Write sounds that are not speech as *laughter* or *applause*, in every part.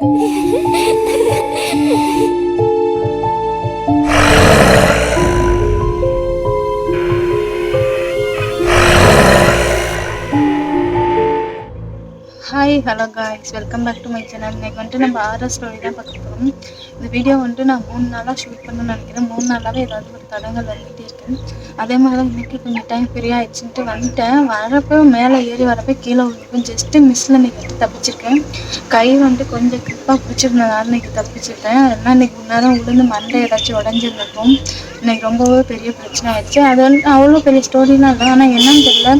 Hehehehe *laughs* hello guys welcome back to my channel இன்னைக்கு வந்துட்டு நம்ம ஆர்எஸ் ஸ்டோரி தான் பார்க்க போகிறோம் இந்த வீடியோ வந்துட்டு நான் மூணு நாளாக ஷூட் பண்ணணும்னு நினைக்கிறேன். மூணு நாளாகவே ஏதாவது ஒரு தடங்கள் வந்துகிட்டே இருக்கேன் அதே மாதிரி தான் இன்னைக்கு கொஞ்சம் டைம் ஃப்ரீ ஆயிடுச்சுன்ட்டு வந்துட்டேன். வரப்போ மேலே ஏறி வரப்போ கீழே விழுக்கும் ஜஸ்ட்டு மிஸ்ஸில் இன்னைக்கு வந்து தப்பிச்சிருக்கேன். கை வந்துட்டு கொஞ்சம் கிளிப்பாக பிடிச்சிருந்தனால இன்னைக்கு தப்பிச்சிருக்கேன் அதனால் இன்னைக்கு முன்னேரம் விழுந்து மண்டை ஏதாச்சும் உடஞ்சிருந்திருக்கும். இன்றைக்கி ரொம்பவே பெரிய பிரச்சனை ஆயிடுச்சு. அது வந்து அவ்வளோ பெரிய ஸ்டோரிலாம் இல்லை. ஆனால் என்னன்னு தெரியல.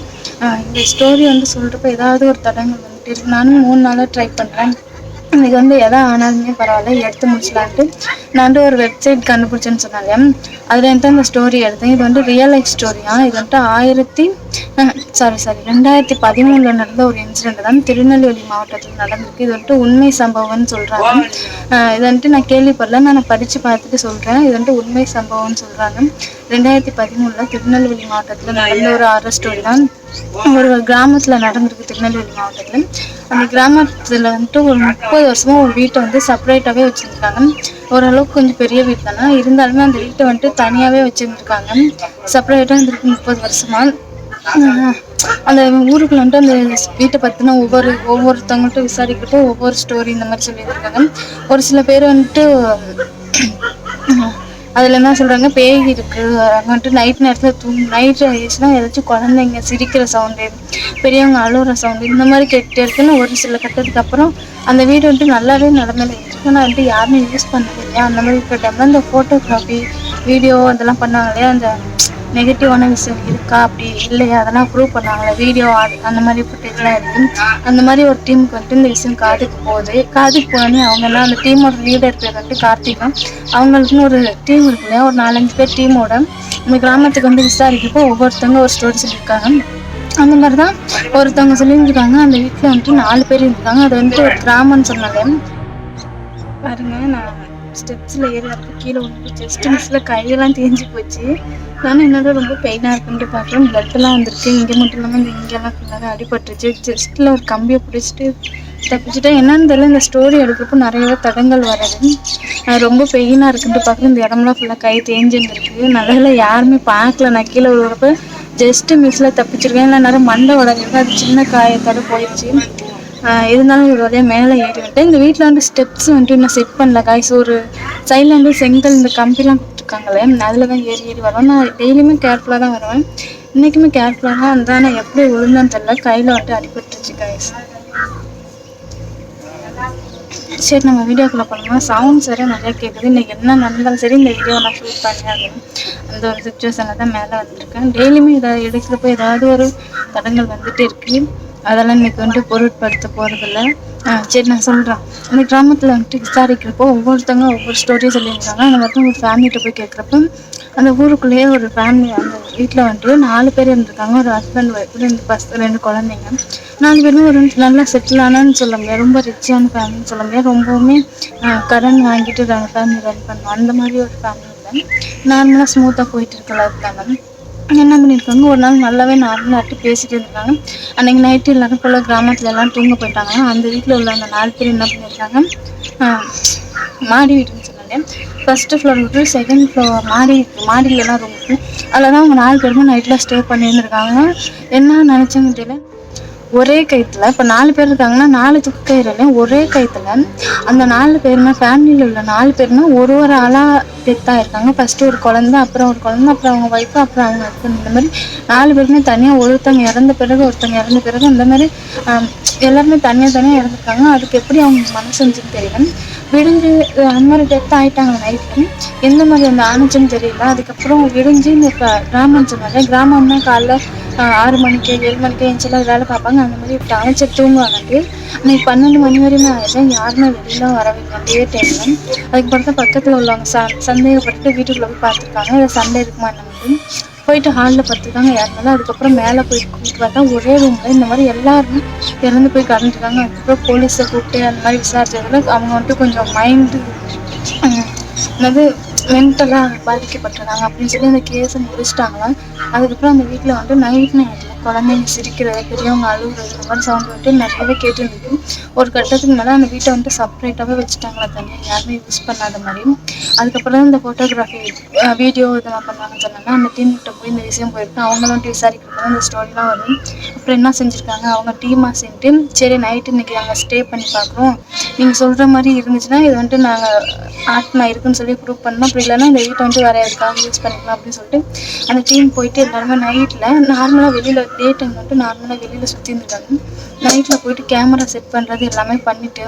இந்த ஸ்டோரி வந்து சொல்கிறப்ப ஏதாவது ஒரு தடங்கள் வந்து நானும் மூணு நாளாக ட்ரை பண்ணுறேன் எனக்கு வந்து எதை ஆனாலுமே பரவாயில்ல எடுத்து முடிச்சலான்ட்டு நான் வந்து ஒரு வெப்சைட் கண்டுபிடிச்சேன்னு சொன்னாங்க. அதில் வந்துட்டு அந்த ஸ்டோரி எடுத்தேன் இது வந்து ரியல் லைஃப் ஸ்டோரியா இது வந்துட்டு ஆயிரத்தி சாரி சாரி ரெண்டாயிரத்தி பதிமூணில் நடந்த ஒரு இன்சிடென்ட் தான் திருநெல்வேலி மாவட்டத்தில் நடந்திருக்கு. இது வந்துட்டு உண்மை சம்பவம்னு சொல்கிறாங்க இது வந்துட்டு நான் கேள்விப்படல. நான் படித்து பார்த்துட்டு சொல்கிறேன் இது வந்துட்டு உண்மை சம்பவம்னு சொல்கிறாங்க ரெண்டாயிரத்தி பதிமூணில் திருநெல்வேலி மாவட்டத்தில் நடந்த ஒரு ஆர்டர் ஸ்டோரி தான். ஒரு கிராமத்தில் நடந்திருக்கு திருநெல்வேலி மாவட்டத்தில். அந்த கிராமத்தில் வந்துட்டு ஒரு முப்பது வருஷமாக ஒரு வீட்டை வந்து செப்பரேட்டாகவே வச்சுருக்காங்க. ஓரளவுக்கு கொஞ்சம் பெரிய வீடு தானே இருந்தாலுமே அந்த வீட்டை வந்துட்டு தனியாகவே வச்சுருந்துருக்காங்க. செப்பரேட்டாக இருந்திருக்கு முப்பது வருஷமா. அந்த ஊருக்குள்ள வந்துட்டு அந்த வீட்டை பற்றின ஒவ்வொரு ஒவ்வொருத்தவங்கள்ட்ட விசாரிக்கிட்டு ஒவ்வொரு ஸ்டோரி இந்த மாதிரி சொல்லியிருக்காங்க ஒரு சில பேர் வந்துட்டு அதில் என்ன சொல்கிறாங்க பேய் இருக்குது அங்கே வந்துட்டு நைட் நேரத்தில் தூ நைட் ஆயிடுச்சுன்னா ஏதாச்சும் குழந்தைங்க சிரிக்கிற சவுண்டு பெரியவங்க அழுகிற சவுண்டு இந்த மாதிரி கேட்டுட்டே இருக்குன்னு ஒரு சில கட்டத்துக்கு அப்புறம் அந்த வீடு வந்துட்டு நல்லாவே நடந்தது வந்து யாருமே யூஸ் பண்ணது இல்லையா அந்த மாதிரி இருக்கிற டைமில் இந்த ஃபோட்டோகிராஃபி வீடியோ அதெல்லாம் பண்ணாங்க இல்லையா? அந்த நெகட்டிவான விஷயம் இருக்கா? அப்படி இல்லையா? அதெல்லாம் ப்ரூவ் பண்ணாங்களே வீடியோ அந்த மாதிரி ஃபுட்டேஜ்லாம் இருக்கு. அந்த மாதிரி ஒரு டீமுக்கு வந்துட்டு இந்த விஷயம் காதுக்கு போகுது. காதுக்கு போனோடனே அவங்கெல்லாம் அந்த டீமோட லீடர் பேர் வந்துட்டு கார்த்திகம் அவங்களுக்குன்னு ஒரு டீம் இருக்கு இல்லையா? ஒரு நாலஞ்சு பேர் டீமோட இந்த கிராமத்துக்கு வந்து விசாரிக்கிறப்போ ஒவ்வொருத்தவங்க ஒரு ஸ்டோரி சொல்லியிருக்காங்க. அந்த மாதிரி தான் ஒருத்தவங்க சொல்லியிருக்காங்க அந்த வீட்டில் வந்துட்டு நாலு பேர் இருந்திருக்காங்க. அது வந்துட்டு ஒரு கிராமம்னு சொன்னாலே பாருங்க நான் ஸ்டெப்ஸில் ஏறி கீழே வந்து ஜஸ்ட் மிஸ்ஸில் கையெல்லாம் தேஞ்சு போச்சு. நானும் என்னோட ரொம்ப பெயினாக இருக்குன்ட்டு பார்க்குறேன் பிளட்டெல்லாம் வந்திருக்கு. இங்கே மட்டும் இல்லாமல் இந்த இங்கெல்லாம் ஃபுல்லாக அடிபட்டுருச்சு. ஜஸ்ட்டில் ஒரு கம்பியை பிடிச்சிட்டு தப்பிச்சுட்டேன் என்னன்னு தெரியல. இந்த ஸ்டோரி எடுக்கிறப்போ நிறையவே தடங்கள் வராது நான் ரொம்ப பெயினாக இருக்குன்ட்டு பார்க்குறேன் இந்த இடம்லாம் ஃபுல்லாக கை தேஞ்சுருக்கு நல்ல யாருமே பார்க்கல. நான் கீழே விழுறப்ப ஜஸ்ட்டு மிஸ்ஸில் தப்பிச்சிருக்கேன். இல்லை நேரம் மண்டை உடஞ்சிருக்கு அது சின்ன காயத்தோட போயிடுச்சு இருந்தாலும் ஒரு வழியாக மேலே ஏறி வந்துட்டேன் இந்த வீட்டில் வந்து ஸ்டெப்ஸ் வந்துட்டு இன்னும் செட் பண்ணல காய்ஸ் ஒரு சைடில் வந்து செங்கல் இந்த கம்பிலாம் கொடுத்துருக்காங்களே அதில் தான் ஏறி ஏறி வருவேன். நான் டெய்லியுமே கேர்ஃபுல்லாக தான் வருவேன். இன்றைக்குமே கேர்ஃபுல்லாக தான் இருந்தால் ஆனால் எப்படி விழுந்தான்னு தெரில கையில் வந்துட்டு அடிபட்டுருச்சு காய்ஸ் சரி நம்ம வீடியோக்குள்ளே போனோம்னா சவுண்ட்ஸ் சரியாக நிறையா கேட்குது இன்றைக்கி என்ன நடந்தாலும் சரி இந்த வீடியோ நான் ஷூட் பண்ணி அந்த ஒரு சுச்சுவேஷனில் தான் மேலே வந்திருக்கேன். டெய்லியுமே ஏதாவது எடுக்கிறப்போ ஏதாவது ஒரு தடங்கள் வந்துட்டு இருக்குது அதெல்லாம் இன்னைக்கு வந்துட்டு பொருட்படுத்த போகிறதில்ல சரி நான் சொல்கிறேன் இந்த கிராமத்தில் வந்துட்டு விசாரிக்கிறப்போ ஒவ்வொருத்தங்க ஒவ்வொரு ஸ்டோரியும் சொல்லியிருக்காங்க. அந்த மட்டும் ஒரு ஃபேமிலிகிட்ட போய் கேட்குறப்ப அந்த ஊருக்குள்ளேயே ஒரு ஃபேமிலி அந்த வீட்டில் வந்துட்டு நாலு பேர் இருந்திருக்காங்க. ஒரு ஹஸ்பண்ட் ஒய்ஃப் ரெண்டு பஸ் ரெண்டு குழந்தைங்க. நாலு பேருமே ஒரு நல்லா செட்டில் ஆனான்னு சொல்ல முடியாது. ரொம்ப ரிச்சான ஃபேமிலின்னு சொல்ல முடியாது. ரொம்பவுமே கடன் வாங்கிட்டு ஃபேமிலி ரன் பண்ணுவோம் அந்த மாதிரி ஒரு ஃபேமிலி தான் நார்மலாக ஸ்மூத்தாக போயிட்டு இருக்கலாம். லைஃப் தானே என்ன பண்ணியிருக்காங்க ஒரு நாள் நல்லாவே நார்மலாகிட்டு பேசிட்டு இருந்தாங்க. அன்றைக்கி நைட்டு எல்லாரும் போல் கிராமத்தில் எல்லாம் தூங்க போயிட்டாங்க. அந்த வீட்டில் உள்ள அந்த நாலு பேர் என்ன பண்ணியிருக்காங்க மாடி வீட்டுன்னு சொன்னாங்க. ஃபஸ்ட்டு ஃப்ளோர் விட்டு செகண்ட் ஃப்ளோர் மாடி மாடியிலலாம் ரூம் இருக்கு. அதில் தான் அவங்க நாலு பேருமே நைட்டில் ஸ்டே பண்ணியிருந்திருக்காங்க. என்ன நினச்சாங்க தெரியல. ஒரே கயிற்றுல இப்போ நாலு பேர் இருக்காங்கன்னா நாலு துக்கு ஒரே கயிற்றுல அந்த நாலு பேருமே ஃபேமிலியில் உள்ள நாலு பேருமே ஒரு ஒரு ஆளாக டெத்தாக இருக்காங்க ஃபர்ஸ்ட் ஒரு குழந்தை அப்புறம் ஒரு குழந்தை அப்புறம் அவங்க ஒய்ஃபு அப்புறம் அவங்க ஹஸ்பண்ட் இந்த மாதிரி நாலு பேருமே தனியாக ஒருத்தவங்க இறந்த பிறகு ஒருத்தவங்க இறந்த பிறகு இந்த மாதிரி எல்லாருமே தனியாக தனியாக இறந்துருக்காங்க. அதுக்கு எப்படி அவங்க மனசு தெரியல. விடிஞ்சு அந்த மாதிரி டெத் ஆயிட்டாங்க நைட்டு எந்த மாதிரி அந்த ஆணுச்சுன்னு தெரியல. அதுக்கப்புறம் விடிஞ்சு இந்த க- கிராமம் சொன்னாங்க கிராமம்னா காலைல ஆறு மணிக்கு ஏழு மணிக்கு எழுந்துச்சுலாம் வேலை பார்ப்பாங்க. அந்த மாதிரி விட்டாங்க சரி தூங்குவாங்க. அன்னைக்கு பன்னெண்டு மணி வரையும் ஆயிடுச்சு யாருமே வெளியில வரவில்லை அதே டைம்ல அதுக்கப்புறம் தான் பக்கத்தில் உள்ளவங்க ச சந்தேகப்பட்டு வீட்டுக்குள்ள போய் பார்த்துருக்காங்க இல்லை சண்டை இருக்குமா என்னன்னு போயிட்டு ஹாலில் பார்த்துருக்காங்க யாருனாலும் அதுக்கப்புறம் மேலே போய் கூப்பிட்டு பார்த்தா ஒரே ரூமில் இந்த மாதிரி எல்லாருமே இறந்து போய் கலந்துருக்காங்க அதுக்கப்புறம் போலீஸை கூப்பிட்டு அந்த மாதிரி விசாரிச்சதுல அவங்க வந்துட்டு கொஞ்சம் மைண்டு என்னது மென்டலாக பாதிக்கப்பட்டிருக்காங்க அப்படின்னு சொல்லி அந்த கேஸை முடிச்சிட்டாங்கன்னா அதுக்கப்புறம் அந்த வீட்டில் வந்து நைட் நேரத்தில் குழந்தைங்க சிரிக்கிறது பெரியவங்க அழுகுறது இந்த மாதிரி சவுண்ட் வந்துட்டு நிறையவே கேட்டுருந்துது. ஒரு கட்டத்துக்கு மேலே அந்த வீட்டை வந்துட்டு செப்பரேட்டாகவே வச்சுட்டாங்களா தனியாக யாருமே யூஸ் பண்ணாத மாதிரி அதுக்கப்புறம் தான் இந்த ஃபோட்டோகிராஃபி வீடியோ இதெல்லாம் பண்ணாங்கன்னு சொன்னாங்கன்னா அந்த டீம் கிட்ட போய் இந்த விஷயம் போயிருக்கு. அவங்களும் வந்துட்டு விசாரிக்கிறப்போ இந்த ஸ்டோரிலாம் வரும். அப்புறம் என்ன செஞ்சுருக்காங்க? அவங்க டீமாக செஞ்சுட்டு சரி நைட்டு இன்னைக்கு நாங்கள் ஸ்டே பண்ணி பார்க்குறோம். நீங்கள் சொல்கிற மாதிரி இருந்துச்சுன்னா இது வந்துட்டு நாங்கள் ஆட்னா இருக்குன்னு சொல்லி ப்ரூவ் பண்ணோம். அப்படி இல்லைன்னா இந்த வீட்டை வந்துட்டு வேறு யாருக்காக யூஸ் பண்ணிக்கலாம் அப்படின்னு சொல்லிட்டு அந்த டீம் போயிட்டு எல்லாருமே நைட்டில் நார்மலாக வெளியில் டே டைம் வந்துட்டு நார்மலாக வெளியில் சுற்றி இருந்திருக்காங்க நைட்டில் போயிட்டு கேமரா செட் பண்ணுறது எல்லாமே பண்ணிவிட்டு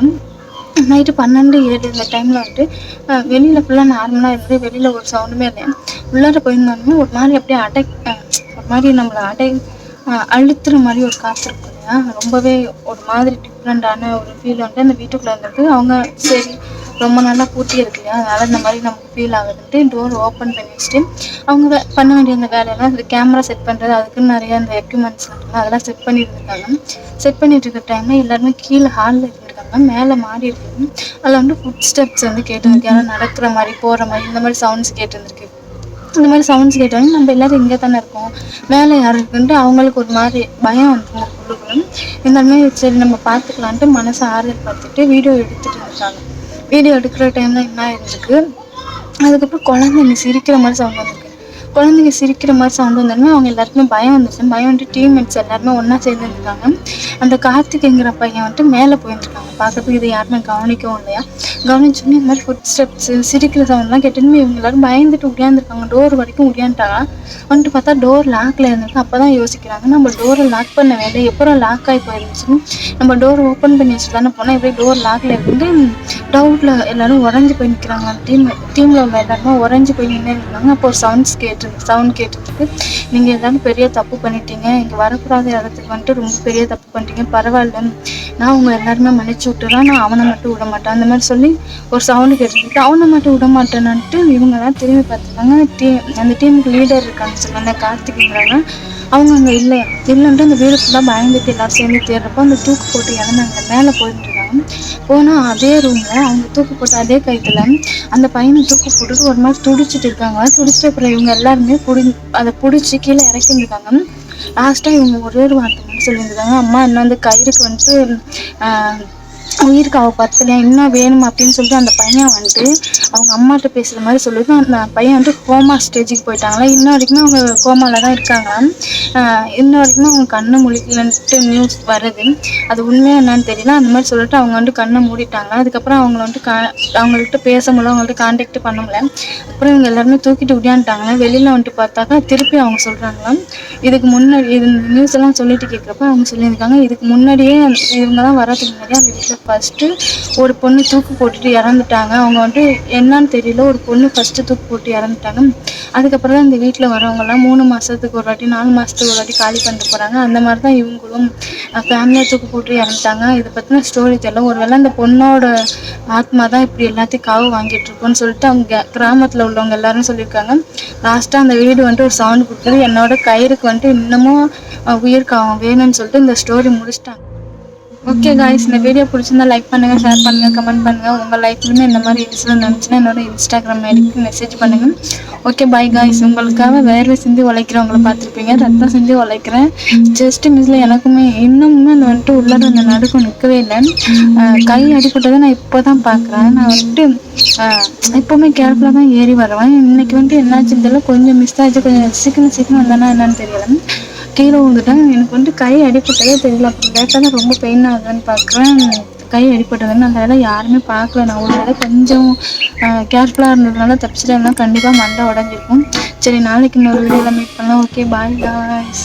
நைட்டு பன்னெண்டு ஏழு இந்த டைமில் வந்துட்டு வெளியில் ஃபுல்லாக நார்மலாக இருந்து வெளியில் ஒரு சவுண்டுமே இல்லை உள்ளார போயிருந்தாலுமே ஒரு மாதிரி அப்படியே அடை ஒரு மாதிரி நம்மளை அடை அழுத்துற மாதிரி ஒரு காற்று இருக்கும். ரொம்பவே ஒரு மாதிரி டிஃப்ரெண்ட்டான ஒரு ஃபீல் வந்துட்டு அந்த வீட்டுக்குள்ளே இருந்தது அவங்க சரி ரொம்ப நல்லா பூட்டி இருக்கு இல்லையா? அதனால் இந்த மாதிரி நமக்கு ஃபீல் ஆகுதுன்ட்டு டோர் ஓப்பன் பண்ணி வச்சுட்டு அவங்க வே- பண்ண வேண்டிய அந்த வேலையெல்லாம் இந்த கேமரா செட் பண்ணுறது அதுக்குன்னு நிறைய அந்த எக்யூப்மெண்ட்ஸ் அதெல்லாம் செட் பண்ணியிருந்துருக்காங்க. செட் பண்ணிட்டு இருக்க டைமில் எல்லாருமே கீழே ஹாலில் இருந்திருக்காங்க. மேலே மாடி இருக்குது அதில் வந்து ஃபுட் ஸ்டெப்ஸ் வந்து கேட்டுருக்கு யாரும் நடக்கிற மாதிரி போகிற மாதிரி இந்த மாதிரி சவுண்ட்ஸ் கேட்டுருந்துருக்கு. இந்த மாதிரி சவுண்ட்ஸ் கேட்டாலும் நம்ம எல்லாரும் இங்கே தானே இருக்கோம். மேலே யார் இருக்குன்ட்டு அவங்களுக்கு ஒரு மாதிரி பயம் வந்து உள்ளுக்குள்ள இருந்தாலுமே சரி நம்ம பார்த்துக்கலான்ட்டு மனசை ஆறுதல் பார்த்துட்டு வீடியோ எடுத்துகிட்டு இருந்தாங்க வீடியோ எடுக்கிற டைம் தான் என்ன இருந்துருக்கு அதுக்கப்புறம் குழந்தைங்க சிரிக்கிற மாதிரி சவுண்ட் வந்திருக்கு. குழந்தைங்க சிரிக்கிற மாதிரி சவுண்ட் வந்தோடனே அவங்க எல்லாருக்குமே பயம் வந்துச்சு. பயம் வந்துட்டு டீம்மேட்ஸ் எல்லாருமே ஒன்றா சேர்ந்துருக்காங்க அந்த கார்த்திக்ங்கிற பையன் வந்துட்டு மேலே போயிருந்துருக்காங்க. பார்க்கறதுக்கு இதை யாருமே கவனிக்கவும் இல்லையா? கவனிச்சோன்னே இந்த மாதிரி ஃபுட் ஸ்டெப்ஸ் சிரிக்கிற சவுண்ட்லாம் கேட்டுன்னு இவங்க எல்லாரும் பயந்துட்டு உடையாந்துருக்காங்க டோர் வரைக்கும் உடையாந்துட்டாங்க வந்துட்டு பார்த்தா டோர் லாக்ல இருந்திருக்கு. அப்போ தான் யோசிக்கிறாங்க. நம்ம டோரை லாக் பண்ண வேண்டிய எப்போ லாக் ஆகி போயிருந்துச்சுன்னு நம்ம டோர் ஓப்பன் பண்ணி வச்சு தானே போனால் எப்படி டோர் லாக்கில் இருந்து டவுட்டில் எல்லோரும் உறைஞ்சி போய் நிற்கிறாங்க டீம் டீமில் உள்ள எல்லாருமே உறைஞ்சி போய் நின்று இருந்தாங்க அப்போ ஒரு சவுண்ட்ஸ் கேட்டு சவுண்ட் கேட்டுருக்கு நீங்கள் எல்லாரும் பெரிய தப்பு பண்ணிட்டீங்க. இங்கே வரக்கூடாத இடத்துக்கு வந்துட்டு ரொம்ப பெரிய தப்பு பண்ணிட்டீங்க. பரவாயில்ல நான் அவங்க எல்லாருமே மன்னிச்சு விட்டுறேன். நான் அவனை மட்டும் விட மாட்டேன். அந்த மாதிரி சொல்லி ஒரு சவுண்டு கேட்டுருக்கு அவனை மட்டும் விட மாட்டேன்னுட்டு இவங்க தான் திரும்பி பார்த்துருக்காங்க டீம் அந்த டீமுக்கு லீடர் இருக்காங்க சொல்லுவாங்க. கார்த்திக்ங்கிறாங்க அவங்க அங்கே இல்லை. இல்லைன்ட்டு அந்த வீடு ஃபுல்லாக பயந்துட்டு எல்லாரும் சேர்ந்து தேடுறப்போ அந்த தூக்கு போட்டு இறந்தாங்க. மேலே போயிட்டு இருக்காங்க. போனால் அதே ரூமில் அவங்க தூக்கு போட்டு அதே கைத்தில் அந்த பையனை தூக்கு போட்டுட்டு ஒரு மாதிரி துடிச்சிட்டு இருக்காங்க. துடிச்சிட்ட அப்புறம் இவங்க எல்லாருமே புடி அதை பிடிச்சி கீழே இறக்கிருந்துருக்காங்க லாஸ்ட்டாக இவங்க ஒரே ஒரு வார்த்தை மட்டும் சொல்லியிருந்தாங்க. அம்மா என்ன வந்து கயிறுக்கு வந்துட்டு ஆஹ், உயிருக்கு அவள் பத்தலையா இன்னும் வேணும் அப்படின்னு சொல்லிட்டு அந்த பையன் வந்துட்டு அவங்க அம்மாட்ட பேசுகிற மாதிரி சொல்லுது அந்த பையன் வந்துட்டு கோமா ஸ்டேஜுக்கு போயிட்டாங்களா? இன்ன வரைக்கும் அவங்க கோமாவில் தான் இருக்காங்க. இன்ன வரைக்கும் அவங்க கண்ணை முழிக்கலன்ட்டு நியூஸ் வருது. அது உண்மையாக என்னன்னு தெரியல. அந்த மாதிரி சொல்லிட்டு அவங்க வந்துட்டு கண்ணை மூடிட்டாங்க. அதுக்கப்புறம் அவங்கள வந்துட்டு கா அவங்கள்ட்ட பேச முடியல. அவங்கள்ட்ட கான்டாக்ட் பண்ண முடியல. அப்புறம் இவங்க எல்லாருமே தூக்கிட்டு விடியான்ட்டாங்க வெளியில் வந்துட்டு பார்த்தாக்கா திருப்பி அவங்க சொல்கிறாங்களாம் இதுக்கு முன்னாடி இது நியூஸ் எல்லாம் சொல்லிட்டு கேட்குறப்ப அவங்க சொல்லியிருக்காங்க. இதுக்கு முன்னாடியே இவங்க தான் வரதுக்கு முன்னாடியே அந்த வீட்டில் ஃபஸ்ட்டு ஒரு பொண்ணு தூக்கு போட்டுட்டு இறந்துட்டாங்க. அவங்க வந்துட்டு என்னன்னு தெரியல. ஒரு பொண்ணு ஃபஸ்ட்டு தூக்கு போட்டு இறந்துட்டாங்க. அதுக்கப்புறம் தான் இந்த வீட்டில் வரவங்கலாம் மூணு மாதத்துக்கு ஒரு வாட்டி நாலு மாதத்துக்கு ஒரு வாட்டி காலி பண்ணிட்டு போகிறாங்க அந்த மாதிரி தான் இவங்களும் ஃபேமிலியாக தூக்கு போட்டு இறந்துட்டாங்க. இதை பற்றின ஸ்டோரி தெரியல. ஒரு வேளை அந்த பொண்ணோட ஆத்மா தான் இப்படி எல்லாத்தையும் காவு வாங்கிட்டு இருக்கோன்னு சொல்லிட்டு அவங்க கிராமத்தில் உள்ளவங்க எல்லாரும் சொல்லியிருக்காங்க. லாஸ்ட்டாக அந்த வீடு வந்துட்டு ஒரு சவுண்ட் கொடுத்தது. என்னோட கயிறுக்கு வந்துட்டு இன்னமும் உயிர் காவம் வேணும்னு சொல்லிட்டு இந்த ஸ்டோரி முடிச்சிட்டாங்க. ஓகே காய்ஸ் இந்த வீடியோ பிடிச்சிருந்தா லைக் பண்ணுங்கள் ஷேர் பண்ணுங்க கமெண்ட் பண்ணுங்கள் உங்கள் லைஃப்லேருந்து இந்த மாதிரி இன்சிடென்ட் நடந்துச்சுன்னா என்னோட இன்ஸ்டாகிராம் ஐடிக்கு மெசேஜ் பண்ணுங்கள் ஓகே பாய் காய்ஸ் உங்களுக்காக வேர்வை சிந்தி உழைக்கிறவங்கள பார்த்துருப்பீங்க. ரத்தம் சிந்தி உழைக்கிறேன். ஜஸ்ட் மிஸ்ல எனக்குமே இன்னமும் அந்த வந்துட்டு உள்ளார அந்த நடுக்கம் நிற்கவே இல்லை. கை அடிப்பட்டதை நான் இப்போ தான் பார்க்குறேன். நான் வந்துட்டு எப்போவுமே கேர்ஃபுல்லாக தான் ஏறி வருவேன். இன்னைக்கு வந்துட்டு என்னாச்சுன்னு தெரியல கொஞ்சம் மிஸ் ஆச்சு. கொஞ்சம் சீக்கிரம் சீக்கிரம் வந்தேன்னா என்னன்னு தெரியல. கீழே விழுந்துட்டேன் எனக்கு வந்துட்டு கை அடிப்பட்டதே தெரியல. அப்புறம் லேட்டாக ரொம்ப பெயின் ஆகுதுன்னு பார்க்குறேன். கை அடிப்பட்டதுன்னு அந்த வேலை யாருமே பார்க்கல. நான் ஒரு வேலை கொஞ்சம் கேர்ஃபுல்லாக இருந்ததுனால தப்பிச்சிட்டேன்னா கண்டிப்பாக மண்டை உடஞ்சிருக்கும். சரி நாளைக்கு இன்னொரு வீடியோவில் மீட் பண்ணலாம். Okay boy boys